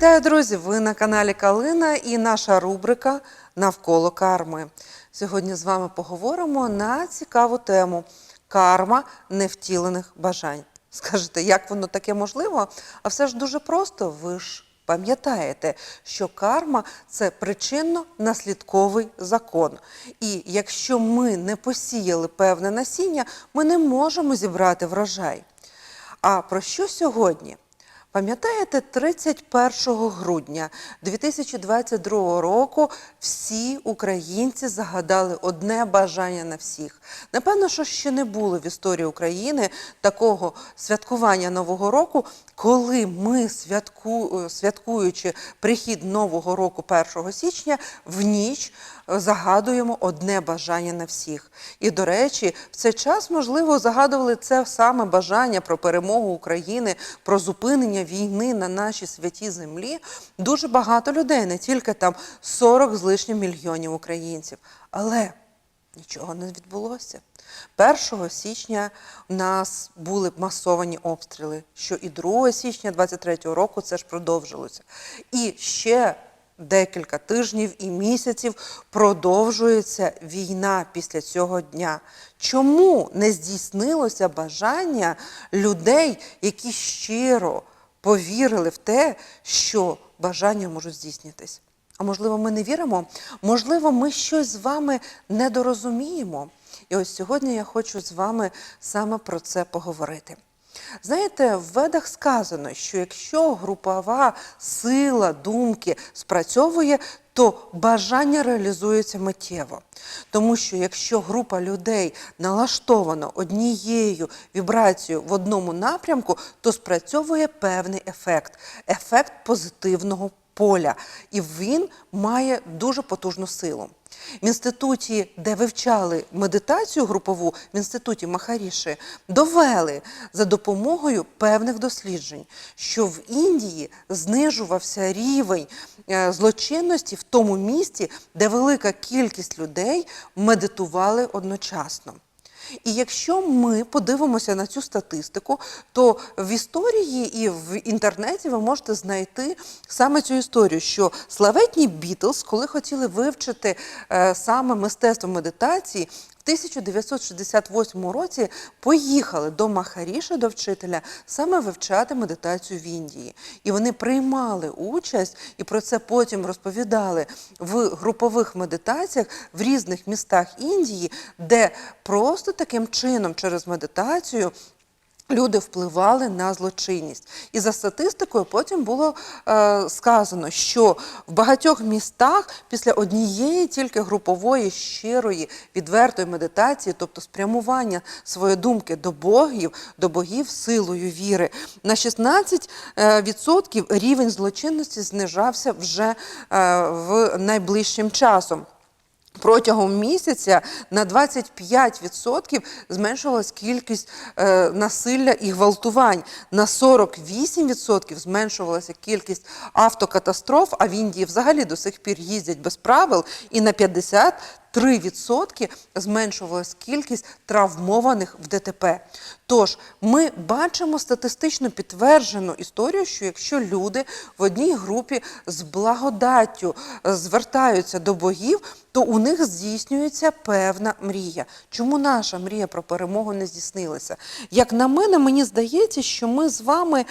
вітаю, друзі! Ви на каналі Калина і наша рубрика Навколо карми. Сьогодні з вами поговоримо на цікаву тему карма невтілених бажань. Скажете, як воно таке можливо? А все ж дуже просто. Ви ж пам'ятаєте, що карма це причинно-наслідковий закон. І якщо ми не посіяли певне насіння, ми не можемо зібрати врожай. А про що сьогодні? Пам'ятаєте, 31 грудня 2022 року всі українці загадали одне бажання на всіх. Напевно, що ще не було в історії України такого святкування Нового року, коли ми, святку, святкуючи прихід Нового року 1 січня, в ніч загадуємо одне бажання на всіх. І, до речі, в цей час, можливо, загадували це саме бажання про перемогу України, про зупинення війни на нашій святій землі. Дуже багато людей, не тільки там 40 з лишнім мільйонів українців. Але нічого не відбулося. 1 січня у нас були масовані обстріли, що і 2 січня 23 року це ж продовжилося. І ще декілька тижнів і місяців продовжується війна після цього дня. Чому не здійснилося бажання людей, які щиро повірили в те, що бажання можуть здійснитись? А можливо, ми не віримо? Можливо, ми щось з вами недорозуміємо. І ось сьогодні я хочу з вами саме про це поговорити. Знаєте, в ведах сказано, що якщо групова сила думки спрацьовує, то бажання реалізується миттєво. Тому що якщо група людей налаштована однією вібрацією в одному напрямку, то спрацьовує певний ефект ефект позитивного поля, і він має дуже потужну силу. В інституті, де вивчали медитацію групову, в інституті Махаріші, довели за допомогою певних досліджень, що в Індії знижувався рівень е, злочинності в тому місці, де велика кількість людей медитували одночасно. І якщо ми подивимося на цю статистику, то в історії і в інтернеті ви можете знайти саме цю історію, що славетні Бітлз, коли хотіли вивчити е, саме мистецтво медитації, в 1968 році поїхали до Махаріша, до вчителя, саме вивчати медитацію в Індії. І вони приймали участь, і про це потім розповідали в групових медитаціях в різних містах Індії, де просто таким чином через медитацію. Люди впливали на злочинність, і за статистикою потім було е, сказано, що в багатьох містах після однієї тільки групової щирої відвертої медитації, тобто спрямування своєї думки до богів, до богів силою віри, на 16% е, рівень злочинності знижався вже е, в найближчим часом. Протягом місяця на 25% зменшилась кількість е, насилля і гвалтувань. На 48% зменшувалася кількість автокатастроф, а в Індії взагалі до сих пір їздять без правил, і на 50% 3% зменшувалась кількість травмованих в ДТП. Тож ми бачимо статистично підтверджену історію, що якщо люди в одній групі з благодаттю звертаються до богів, то у них здійснюється певна мрія. Чому наша мрія про перемогу не здійснилася? Як на мене, мені здається, що ми з вами.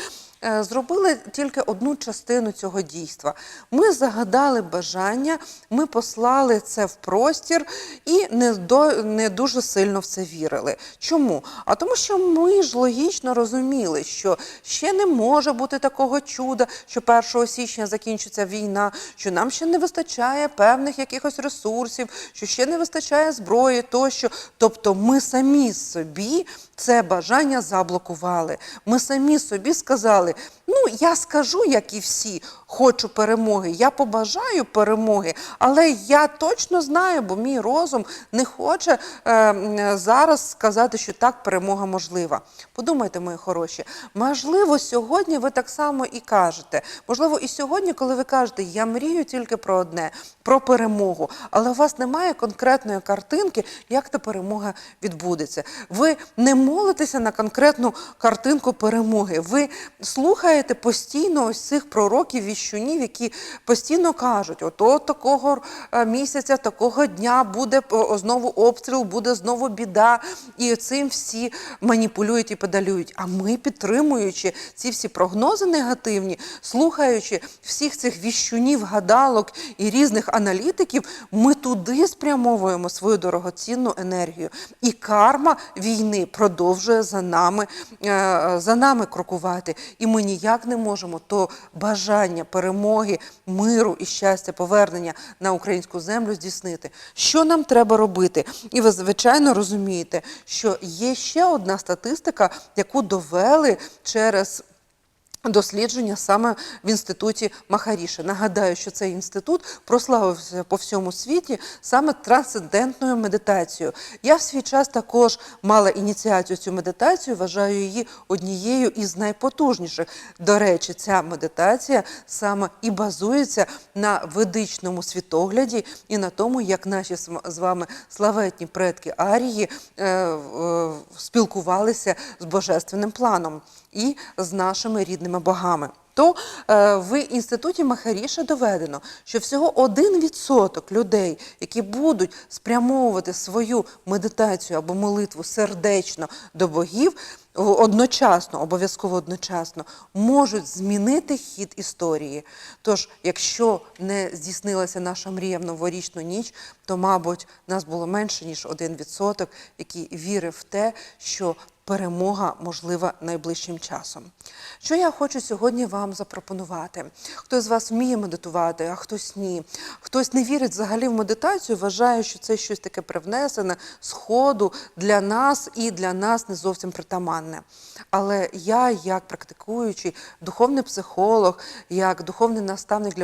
Е, зробили тільки одну частину цього дійства. Ми загадали бажання, ми послали це в простір і не до не дуже сильно в це вірили. Чому? А тому, що ми ж логічно розуміли, що ще не може бути такого чуда, що 1 січня закінчиться війна, що нам ще не вистачає певних якихось ресурсів, що ще не вистачає зброї, тощо. Тобто, ми самі собі це бажання заблокували. Ми самі собі сказали: ну, я скажу, як і всі, хочу перемоги, я побажаю перемоги, але я точно знаю, бо мій розум не хоче е, зараз сказати, що так, перемога можлива. Подумайте, мої хороші, можливо, сьогодні ви так само і кажете. Можливо, і сьогодні, коли ви кажете, я мрію тільки про одне, про перемогу, але у вас немає конкретної картинки, як та перемога відбудеться. Ви не молитеся на конкретну картинку перемоги. Ви слухаєте постійно ось цих пророків віщунів, які постійно кажуть: ото такого е, місяця, такого дня буде знову обстріл, буде знову біда. І цим всі маніпулюють і педалюють. А ми, підтримуючи ці всі прогнози негативні, слухаючи всіх цих віщунів, гадалок і різних аналітиків, ми туди спрямовуємо свою дорогоцінну енергію. І карма війни продовжує за нами, е, за нами крокувати. І ми ніяк не можемо то бажання перемоги, миру і щастя, повернення на українську землю здійснити. Що нам треба робити? І ви звичайно розумієте, що є ще одна статистика, яку довели через. Дослідження саме в інституті Махаріші. Нагадаю, що цей інститут прославився по всьому світі саме трансцендентною медитацією. Я в свій час також мала ініціацію цю медитацію, вважаю її однією із найпотужніших. До речі, ця медитація саме і базується на ведичному світогляді і на тому, як наші з вами славетні предки Арії е, е, спілкувалися з божественним планом і з нашими рідними богами. То е, в інституті Махаріша доведено, що всього 1% людей, які будуть спрямовувати свою медитацію або молитву сердечно до богів, одночасно, обов'язково одночасно, можуть змінити хід історії. Тож, якщо не здійснилася наша мрія в новорічну ніч, то, мабуть, нас було менше ніж 1%, який вірив в те, що перемога можлива найближчим часом. Що я хочу сьогодні вам запропонувати? Хтось з вас вміє медитувати, а хтось ні. Хтось не вірить взагалі в медитацію, вважає, що це щось таке привнесене з ходу для нас і для нас не зовсім притаманне. Але я, як практикуючий духовний психолог, як духовний наставник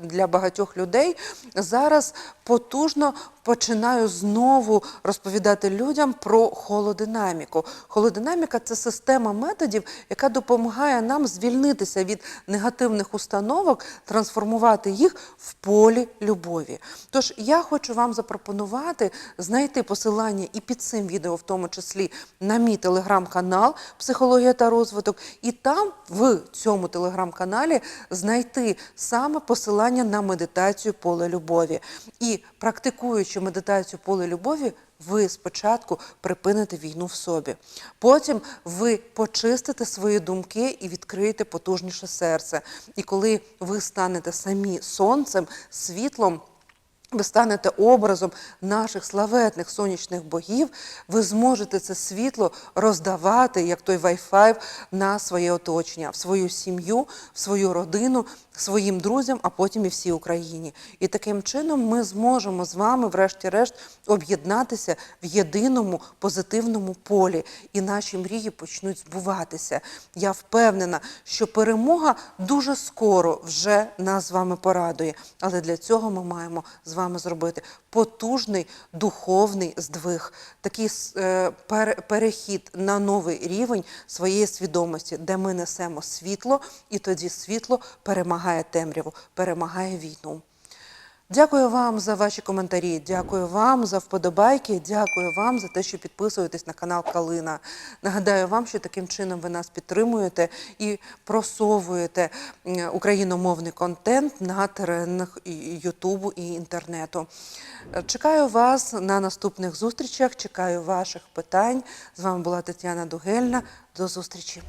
для багатьох людей, зараз потужно починаю знову розповідати людям про холодинаміку. Холодинаміка це система методів, яка допомагає нам звільнитися від негативних установок, трансформувати їх в полі любові. Тож я хочу вам запропонувати знайти посилання і під цим відео, в тому числі на мій телеграм-канал Психологія та розвиток, і там в цьому телеграм-каналі знайти саме посилання на медитацію поле любові. І практикуючи медитацію поле любові, ви спочатку припините війну в собі. Потім ви почистите свої думки і відкриєте потужніше серце. І коли ви станете самі сонцем, світлом. Ви станете образом наших славетних сонячних богів, ви зможете це світло роздавати, як той Wi-Fi, на своє оточення, в свою сім'ю, в свою родину, своїм друзям, а потім і всій Україні. І таким чином ми зможемо з вами, врешті-решт, об'єднатися в єдиному позитивному полі, і наші мрії почнуть збуватися. Я впевнена, що перемога дуже скоро вже нас з вами порадує. Але для цього ми маємо з вами зробити потужний духовний здвиг, такий е, пере- перехід на новий рівень своєї свідомості, де ми несемо світло, і тоді світло перемагає темряву, перемагає війну. Дякую вам за ваші коментарі. Дякую вам за вподобайки. Дякую вам за те, що підписуєтесь на канал Калина. Нагадаю вам, що таким чином ви нас підтримуєте і просовуєте україномовний контент на теренах Ютубу і інтернету. Е, Чекаю вас на наступних зустрічах. Чекаю ваших питань. З вами була Тетяна Дугельна. До зустрічі.